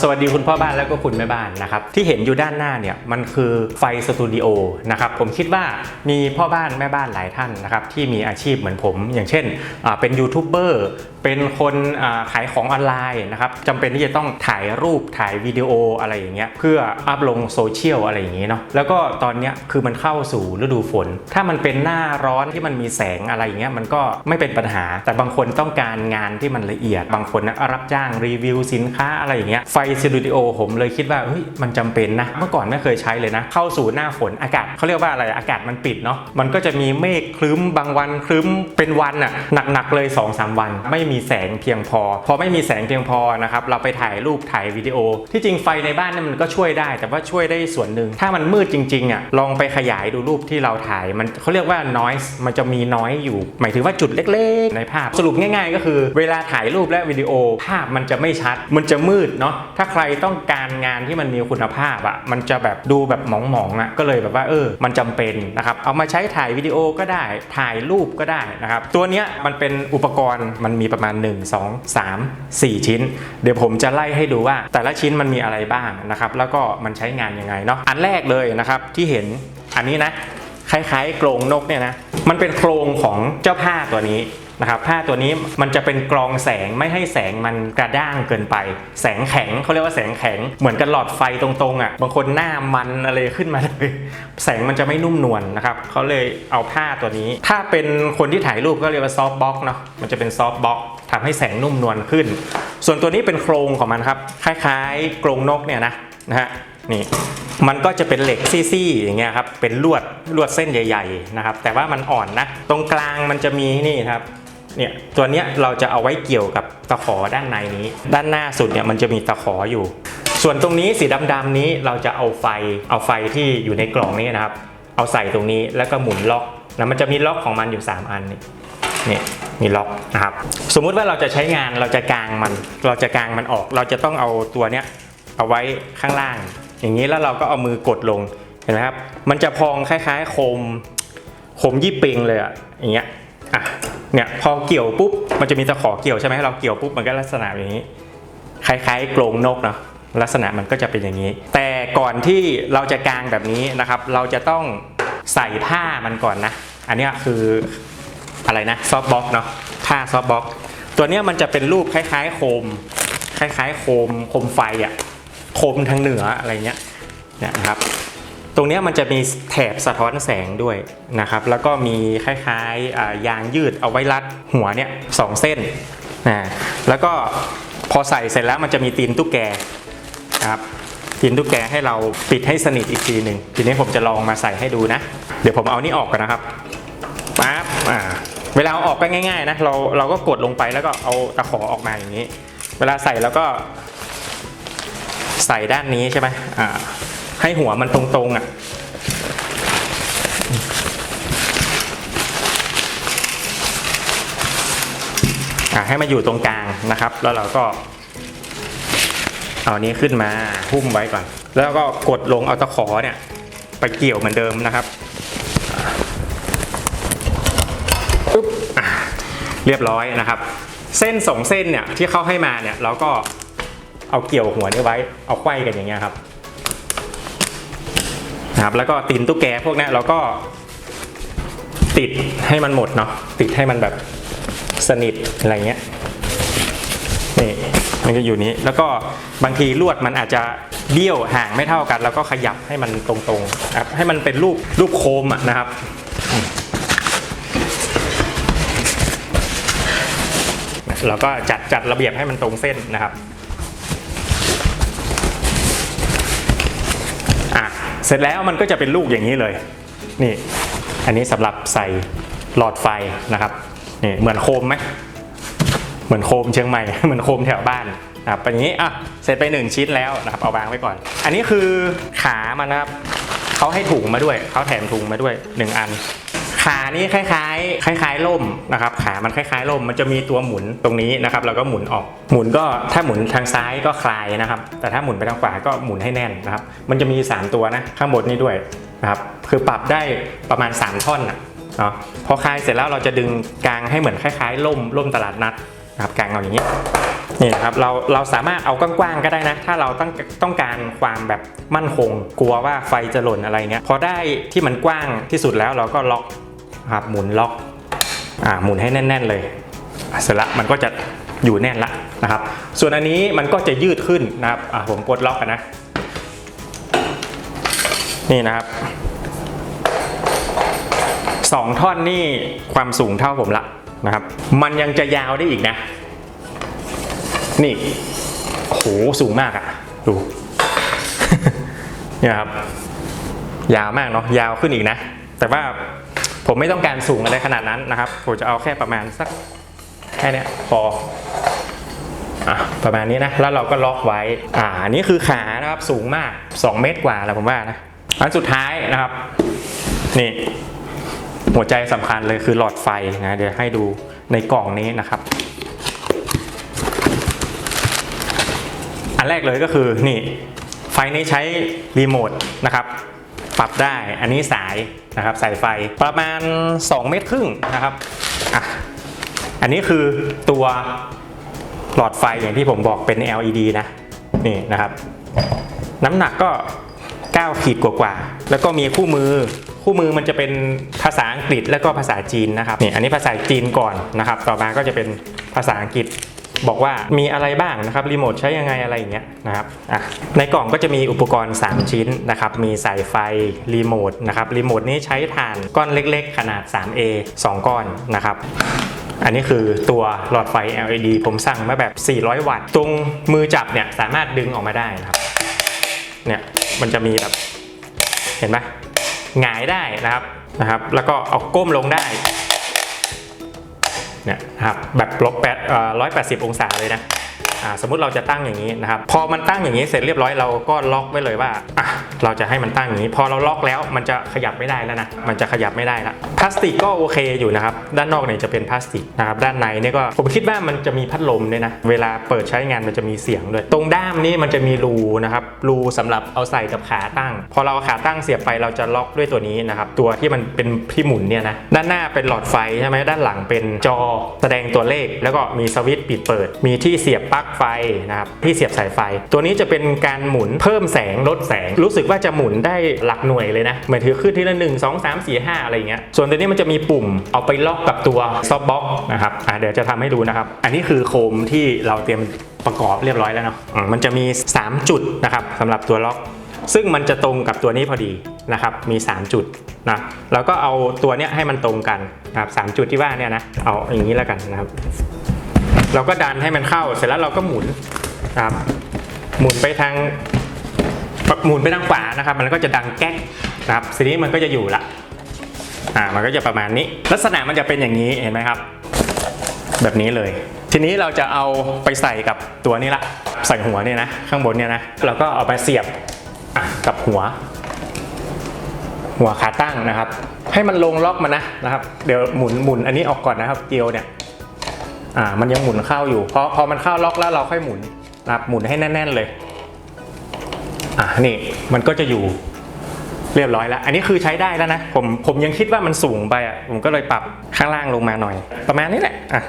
สวัสดีคุณพ่อบ้านแล้วก็คุณแม่บ้านนะครับที่เห็นอยู่ด้านหน้าเนี่ยมันคือไฟสตูดิโอนะครับผมคิดว่ามีพ่อบ้านแม่บ้านหลายท่านนะครับที่มีอาชีพเหมือนผม อย่างเช่นเป็นยูทูบเบอร์เป็นคนขายของออนไลน์นะครับจำเป็นที่จะต้องถ่ายรูปถ่ายวิดีโออะไรอย่างเงี้ยเพื่ออัพลงโซเชียลอะไรอย่างเงี้ยเนาะแล้วก็ตอนเนี้ยคือมันเข้าสู่ฤดูฝน ถ้ามันเป็นหน้าร้อนที่มันมีแสงอะไรอย่างเงี้ยมันก็ไม่เป็นปัญหา แต่บางคนต้องการงานที่มันละเอียด บางคนนะรับจ้างรีวิวสินค้าอะไรอย่างเงี้ยไฟสตูดิโอผมเลยคิดว่าเฮ้ยมันจำเป็นนะ เมื่อก่อนไม่เคยใช้เลยนะ เข้าสู่หน้าฝนอากาศเขาเรียกว่าอะไรอากาศมันปิดเนาะมันก็จะมีเมฆคลึ้มบางวันคลึ้มเป็นวันอะหนักๆเลย2-3วัน ไม่มีแสงเพียงพอ พอไม่มีแสงเพียงพอนะครับเราไปถ่ายรูปถ่ายวิดีโอ ที่จริงไฟในบ้านเนี่ยมันก็ช่วยได้ แต่ว่าช่วยได้ส่วนหนึ่งถ้ามันมืดจริงๆอะลองไปขยายดูรูปที่เราถ่าย มันเขาเรียกว่า noise มันจะมีน้อยอยู่ หมายถึงว่าจุดเล็ก ๆ ในภาพสรุปง่าย ๆ ก็คือ เวลาถ่ายรูปและวิดีโอภาพมันจะไม่ชัด มันจะมืดเนาะถ้าใครต้องการงานที่มันมีคุณภาพอะมันจะแบบดูแบบหมองๆอะก็เลยแบบว่าเออ มันจำเป็นนะครับเอามาใช้ถ่ายวิดีโอก็ได้ถ่ายรูปก็ได้นะครับ ตัวเนี้ยมันเป็นอุปกรณ์มันมีประมาณ 1 2 3 4 ชิ้น เดี๋ยวผมจะไล่ให้ดูว่า แต่ละชิ้นมันมีอะไรบ้างนะครับ แล้วก็มันใช้งานยังไงเนาะอันแรกเลยนะครับที่เห็นอันนี้นะคล้ายๆกรงนกเนี่ยนะมันเป็นโครงของเจ้าผ้าตัวนี้ นะครับผ้าตัวนี้มันจะเป็นกรองแสงไม่ให้แสงมันกระด้างเกินไป แสงแข็งเขาเรียกว่าแสงแข็งเหมือนกับหลอดไฟตรงๆอะบางคนหน้ามันอะไรขึ้นมาเลยแสงมันจะไม่นุ่มนวลนะครับเขาเลยเอาผ้าตัวนี้ ถ้าเป็นคนที่ถ่ายรูปก็เรียกว่าซอฟต์บ็อกเนาะมันจะเป็นซอฟต์บ็อกทำให้แสงนุ่มนวลขึ้น ส่วนตัวนี้เป็นโครงของมันครับคล้ายๆกรงนกเนี่ยนะนะฮะนี่มันก็จะเป็นเหล็กซี่ๆอย่างเงี้ยครับเป็นลวดลวดเส้นใหญ่ ๆ นะครับ แต่ว่ามันอ่อนนะ ตรงกลางมันจะมีนี่ครับ เนี่ยตัวเนี้ยเราจะเอาไว้เกี่ยวกับตะขอด้านในนี้ ด้านหน้าสุดเนี่ยมันจะมีตะขออยู่ ส่วนตรงนี้สีดำๆนี้เราจะเอาไฟเอาไฟที่อยู่ในกล่องนี้นะครับ เอาใส่ตรงนี้แล้วก็หมุนล็อกแล้วมันจะมีล็อกของมันอยู่ 3 อันนี่นี่มีล็อกนะครับ สมมุติว่าเราจะใช้งานเราจะกางมัน เราจะกางมันออก เราจะต้องเอาตัวเนี้ยเอาไว้ข้างล่าง อย่างนี้แล้วเราก็เอามือกดลงเห็นไหมครับ มันจะพองคล้ายๆ โคมโคมยี่ปิงเลยอะอย่างเงี้ยอะ เนี่ยพอเกี่ยวปุ๊บมันจะมีตะขอเกี่ยวใช่ไหมเราเกี่ยวปุ๊บมันก็ลักษณะอย่างนี้ คล้ายๆกรงนกเนาะลักษณะมันก็จะเป็นอย่างนี้ แต่ก่อนที่เราจะกางแบบนี้นะครับ เราจะต้องใส่ผ้ามันก่อนนะ อันนี้คืออะไรนะซอฟบ็อกเนาะผ้าซอฟบ็อกตัวเนี้ยมันจะเป็นรูปคล้าย ๆ โคม คล้าย ๆ โคมโคมไฟอะโคมทางเหนืออะไรเงี้ยเนี่ยนะครับ ตรงนี้มันจะมีแถบสะท้อนแสงด้วยนะครับ แล้วก็มีคล้ายๆยางยืดเอาไว้รัดหัวเนี่ยสองเส้นนะแล้วก็พอใส่เสร็จแล้วมันจะมีตีนตุ๊กแกนะครับตีนตุ๊กแกให้เราปิดให้สนิทอีกทีหนึ่งทีนี้ผมจะลองมาใส่ให้ดูนะ เดี๋ยวผมเอานี่ออกก่อนนะครับปั๊บอ่าเวลาเอาออกก็ง่ายๆนะเราเราก็กดลงไปแล้วก็เอาตะขอออกมาอย่างนี้ เวลาใส่แล้วก็ใส่ด้านนี้ใช่ไหมอ่า ให้หัวมันตรงๆอะให้มาอยู่ตรงกลางนะครับ แล้วเราก็ เอาอันนี้ขึ้นมาหุ้มไว้ก่อน แล้วก็กดลงเอาตะขอเนี่ย ไปเกี่ยวเหมือนเดิมนะครับปึ๊บเรียบร้อยนะครับ เส้นสองเส้นเนี่ยที่เขาให้มาเนี่ย เราก็เอาเกี่ยวหัวนี้ไว้ เอาไขว้กันอย่างเงี้ยครับ นะครับแล้วก็ตีนตุ๊กแกพวกนี้เราก็ติดให้มันหมดเนาะติดให้มันแบบสนิทอะไรเงี้ยนี่มันก็อยู่นี้แล้วก็บางทีลวดมันอาจจะเบี้ยวห่างไม่เท่ากัน แล้วก็ขยับให้มันตรงๆนะครับให้มันเป็นรูปรูปโคมอะนะครับเราก็จัดจัดระเบียบให้มันตรงเส้นนะครับ อะ เสร็จแล้วมันก็จะเป็นลูกอย่างนี้เลย นี่ อันนี้สำหรับใส่หลอดไฟนะครับ นี่เหมือนโคมไหม เหมือนโคมเชียงใหม่ เหมือนโคมแถวบ้านนะครับเป็นอย่างนี้ อะ เสร็จไปหนึ่งชิ้นแล้วนะครับ เอาวางไว้ก่อน อันนี้คือขามันนะครับ เขาให้ถุงมาด้วย เขาแถมถุงมาด้วยหนึ่งอัน ขานี้คล้ายๆคล้ายๆล่มนะครับ ขามันคล้ายๆล่มมันจะมีตัวหมุนตรงนี้นะครับ แล้วก็หมุนออกหมุนก็ถ้าหมุนทางซ้ายก็คลายนะครับ แต่ถ้าหมุนไปทางขวาก็หมุนให้แน่นนะครับ มันจะมี 3 ตัวนะข้างบนนี้ด้วยนะครับคือปรับได้ประมาณ 3 ท่อนนะเนาะพอคลายเสร็จแล้วเราจะดึงกลางให้เหมือนคล้ายๆล่มล่มตลาดนัดนะครับกลางเอาอย่างนี้นี่นะครับเราเราสามารถเอากว้างๆก็ได้นะ ถ้าเราต้องต้องการความแบบมั่นคง กลัวว่าไฟจะหล่นอะไรเงี้ยพอได้ที่มันกว้างที่สุดแล้วเราก็ล็อก ครับหมุนล็อกอ่าหมุนให้แน่น ๆ เลยเสร็จละมันก็จะอยู่แน่นละนะครับ ส่วนอันนี้มันก็จะยืดขึ้นนะครับอะผมกดล็อกกันนะ นี่นะครับสองท่อนนี่ความสูงเท่าผมละนะครับ มันยังจะยาวได้อีกนะ นี่โอ้โหสูงมากอะดูเนี่ยครับ ยาวมากเนาะยาวขึ้นอีกนะ แต่ว่า ผมไม่ต้องการสูงอะไรขนาดนั้นนะครับ ผมจะเอาแค่ประมาณสักแค่นี้พออะประมาณนี้นะ แล้วเราก็ล็อกไว้ อ่าอันนี้คือขานะครับสูงมาก 2 เมตรกว่าแหละผมว่านะอันสุดท้ายนะครับ นี่ หัวใจสำคัญเลยคือหลอดไฟนะเดี๋ยวให้ดูในกล่องนี้นะครับ อันแรกเลยก็คือนี่ไฟนี้ใช้รีโมทนะครับ ปรับได้ อันนี้สายนะครับสายไฟประมาณ 2 เมตรครึ่งนะครับอะอันนี้คือตัวหลอดไฟอย่างที่ผมบอกเป็น LED นะนี่นะครับ น้ำหนักก็ 9 ขีดกว่าๆแล้วก็มีคู่มือคู่มือมันจะเป็นภาษาอังกฤษแล้วก็ภาษาจีนนะครับนี่อันนี้ภาษาจีนก่อนนะครับ ต่อมาก็จะเป็นภาษาอังกฤษ บอกว่ามีอะไรบ้างนะครับรีโมทใช้ยังไงอะไรอย่างเงี้ยนะครับอะในกล่องก็จะมีอุปกรณ์ 3 ชิ้นนะครับมีสายไฟรีโมทนะครับรีโมทนี้ใช้ถ่านก้อนเล็กๆ ขนาด 3A 2 ก้อนนะครับอันนี้คือตัวหลอดไฟ LED ผมสั่งมาแบบ 400 วัตต์ ตรงมือจับเนี่ยสามารถดึงออกมาได้นะครับ เนี่ยมันจะมีแบบ เห็นไหมหงายได้นะครับนะครับ แล้วก็เอาก้มลงได้ เนี่ยนะครับแบบลบแปดร้อยแปดสิบองศาเลยนะสมมุติเราจะตั้งอย่างนี้นะครับ พอมันตั้งอย่างนี้เสร็จเรียบร้อยเราก็ล็อกไว้เลยว่าอะ เราจะให้มันตั้งอย่างนี้ พอเราล็อกแล้วมันจะขยับไม่ได้แล้วนะ มันจะขยับไม่ได้ละพลาสติกก็โอเคอยู่นะครับ ด้านนอกเนี่ยจะเป็นพลาสติกนะครับ ด้านในเนี่ยก็ผมคิดว่ามันจะมีพัดลมด้วยนะ เวลาเปิดใช้งานมันจะมีเสียงด้วย ตรงด้ามนี้มันจะมีรูนะครับ รูสำหรับเอาใส่กับขาตั้ง พอเราเอาขาตั้งเสียบไปเราจะล็อกด้วยตัวนี้นะครับ ตัวที่มันเป็นที่หมุนเนี่ยนะ ด้านหน้าเป็นหลอดไฟใช่ไหมด้านหลังเป็นจอแสดงตัวเลข แล้วก็มีสวิตช์ปิดเปิด มีที่เสียบปลั๊กไฟนะครับ ที่เสียบสายไฟ ตัวนี้จะเป็นการหมุนเพิ่มแสงลดแสง รู้สึกว่าจะหมุนได้หลักหน่วยเลยนะหมายถึงขึ้นทีละหนึ่งสองสามสี่ห้าอะไรอย่างเงี้ยส่วนตัวนี้มันจะมีปุ่มเอาไปล็อกกับตัวซอฟบ็อกนะครับอะเดี๋ยวจะทำให้ดูนะครับ อันนี้คือโคมที่เราเตรียมประกอบเรียบร้อยแล้วเนาะมันจะมี 3 จุดนะครับสำหรับตัวล็อก ซึ่งมันจะตรงกับตัวนี้พอดีนะครับ มี 3 จุดนะแล้วก็เอาตัวเนี้ยให้มันตรงกันนะครับสามจุดที่ว่าเนี่ยนะเอาอย่างนี้แล้วกันนะครับ เราก็ดันให้มันเข้าเสร็จแล้วเราก็หมุนนะครับหมุนไปทาง หมุนไปทางขวานะครับ มันก็จะดังแก๊กนะครับทีนี้มันก็จะอยู่ละอ่ามันก็จะประมาณนี้ ลักษณะมันจะเป็นอย่างนี้เห็นไหมครับ แบบนี้เลย ทีนี้เราจะเอาไปใส่กับตัวนี้ละ ใส่หัวเนี่ยนะ ข้างบนเนี่ยนะเราก็เอาไปเสียบกับหัว หัวขาตั้งนะครับ ให้มันลงล็อกมันนะนะครับ เดี๋ยวหมุนหมุนอันนี้ออกก่อนนะครับเกลียวเนี่ยอ่ามันยังหมุนเข้าอยู่พอพอมันเข้าล็อกแล้วเราค่อยหมุนนะครับหมุนให้แน่น ๆ เลย อะนี่มันก็จะอยู่เรียบร้อยแล้ว อันนี้คือใช้ได้แล้วนะ ผมผมยังคิดว่ามันสูงไปอะ ผมก็เลยปรับข้างล่างลงมาหน่อย ประมาณนี้แหละ อะ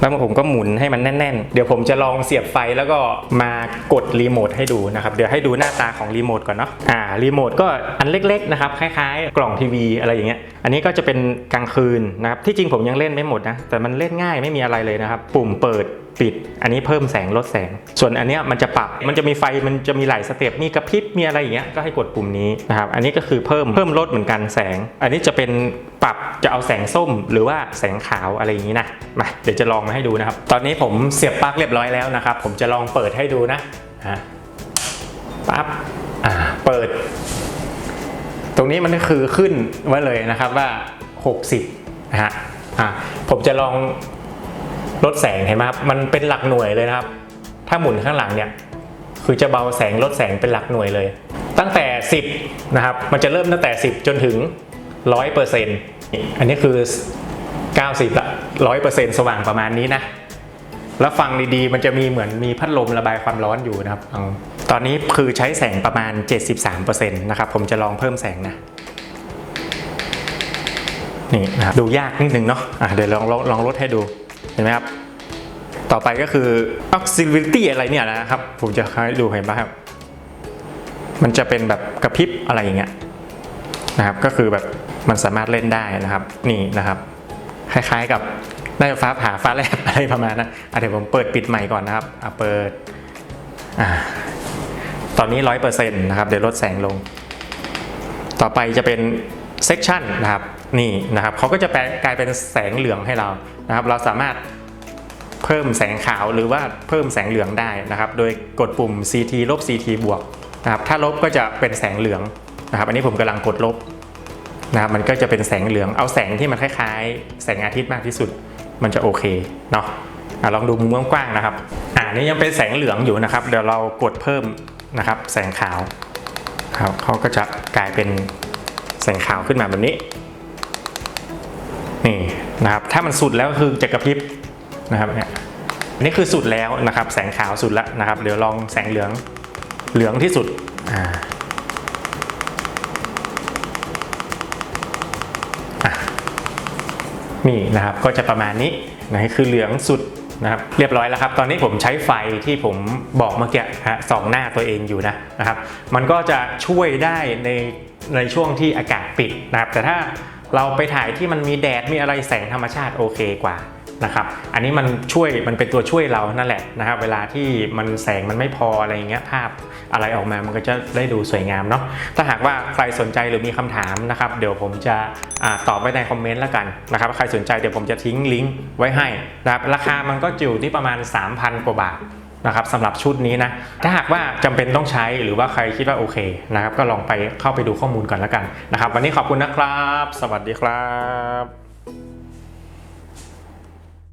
แล้วผมก็หมุนให้มันแน่น ๆ เดี๋ยวผมจะลองเสียบไฟแล้วก็มากดรีโมทให้ดูนะครับ เดี๋ยวให้ดูหน้าตาของรีโมทก่อนเนาะ อ่า รีโมทก็อันเล็กๆนะครับ คล้ายๆ กล่องทีวีอะไรอย่างเงี้ย อันนี้ก็จะเป็นกลางคืนนะครับ ที่จริงผมยังเล่นไม่หมดนะ แต่มันเล่นง่ายไม่มีอะไรเลยนะครับ ปุ่มเปิด ปิด อันนี้เพิ่มแสงลดแสง ส่วนอันเนี้ยมันจะปรับมันจะมีไฟมันจะมีหลายสเต็ปมีกระพริบมีอะไรอย่างเงี้ยก็ให้กดปุ่มนี้นะครับอันนี้ก็คือเพิ่มเพิ่มลดเหมือนกันแสง อันนี้จะเป็นปรับจะเอาแสงส้มหรือว่าแสงขาวอะไรอย่างนี้นะมาเดี๋ยวจะลองมาให้ดูนะครับ ตอนนี้ผมเสียบปลั๊กเรียบร้อยแล้วนะครับ ผมจะลองเปิดให้ดูนะฮะปั๊บอ่าเปิด ตรงนี้มันก็คือขึ้นไว้เลยนะครับว่า 60นะฮะอ่าผมจะลอง ลดแสงเห็นไหมครับมันเป็นหลักหน่วยเลยนะครับ ถ้าหมุนข้างหลังเนี่ยคือจะเบาแสงลดแสงเป็นหลักหน่วยเลย ตั้งแต่ 10นะครับมันจะเริ่มตั้งแต่ 10 จนถึง 100%เปอร์เซ็นต์อันนี้คือ 90ละ100%สว่างประมาณนี้นะแล้วฟังดีๆ มันจะมีเหมือนมีพัดลมระบายความร้อนอยู่นะครับ ตอนนี้คือใช้แสงประมาณ 73%นะครับ ผมจะลองเพิ่มแสงนะ นี่นะครับดูยากนิดนึงเนาะะเดี๋ยวลองลองลองลดให้ดู ห็นไหมครับ ต่อไปก็คือ auxiliary อะไรเนี่ยนะครับ ผมจะให้ดูเห็นไหมครับ มันจะเป็นแบบกระพริบอะไรอย่างเงี้ยนะครับ ก็คือแบบมันสามารถเล่นได้นะครับ นี่นะครับ คล้ายๆกับได้ฟ้าผ่าฟ้าแลบอะไรประมาณนั้นเดี๋ยวผมเปิดปิดใหม่ก่อนนะครับอะเปิดอ่าตอนนี้ร้อยเปอร์เซ็นต์นะครับ เดี๋ยวลดแสงลง ต่อไปจะเป็นเซ c ชันนะครับ นี่นะครับเขาก็จะแปลกลายเป็นแสงเหลืองให้เรา นะครับ เราสามารถเพิ่มแสงขาวหรือว่าเพิ่มแสงเหลืองได้นะครับ โดยกดปุ่ม CT ลบ CT บวกนะครับถ้าลบก็จะเป็นแสงเหลืองนะครับ อันนี้ผมกำลังกดลบนะครับมันก็จะเป็นแสงเหลืองเอาแสงที่มันคล้ายๆ แสงอาทิตย์มากที่สุด มันจะโอเคเนาะอะลองดูมุมกว้างๆนะครับอ่านี่ยังเป็นแสงเหลืองอยู่นะครับ เดี๋ยวเรากดเพิ่มนะครับ แสงขาวครับเขาก็จะกลายเป็นแสงขาวขึ้นมาแบบนี้นี่ นะครับถ้ามันสุดแล้วคือจะกระพริบนะครับเนี่ยอันนี่คือสุดแล้วนะครับ แสงขาวสุดแล้วนะครับเดี๋ยวลองแสงเหลืองเหลืองที่สุดอ่าอนี่นะครับก็จะประมาณนี้นะคือเหลืองสุดนะครับเรียบร้อยแล้วครับตอนนี้ผมใช้ไฟที่ผมบอกเมื่อกี้ฮะสองหน้าตัวเองอยู่นะนะครับ มันก็จะช่วยได้ในในช่วงที่อากาศปิดนะครับแต่ถ้า เราไปถ่ายที่มันมีแดดมีอะไรแสงธรรมชาติโอเคกว่านะครับ อันนี้มันช่วยมันเป็นตัวช่วยเรานั่นแหละนะครับ เวลาที่มันแสงมันไม่พออะไรอย่างเงี้ยภาพอะไรออกมามันก็จะได้ดูสวยงามเนาะ ถ้าหากว่าใครสนใจหรือมีคำถามนะครับ เดี๋ยวผมจะอตอบไว้ในคอมเมนต์แล้วกันนะครับ ใครสนใจเดี๋ยวผมจะทิ้งลิงก์ไว้ให้นะครับ ราคามันก็อยู่ที่ประมาณ 3,000 กว่าบาท นะครับสำหรับชุดนี้นะถ้าหากว่าจำเป็นต้องใช้หรือว่าใครคิดว่าโอเคนะครับก็ลองไปเข้าไปดูข้อมูลก่อนแล้วกันนะครับ วันนี้ขอบคุณนะครับ สวัสดีครับ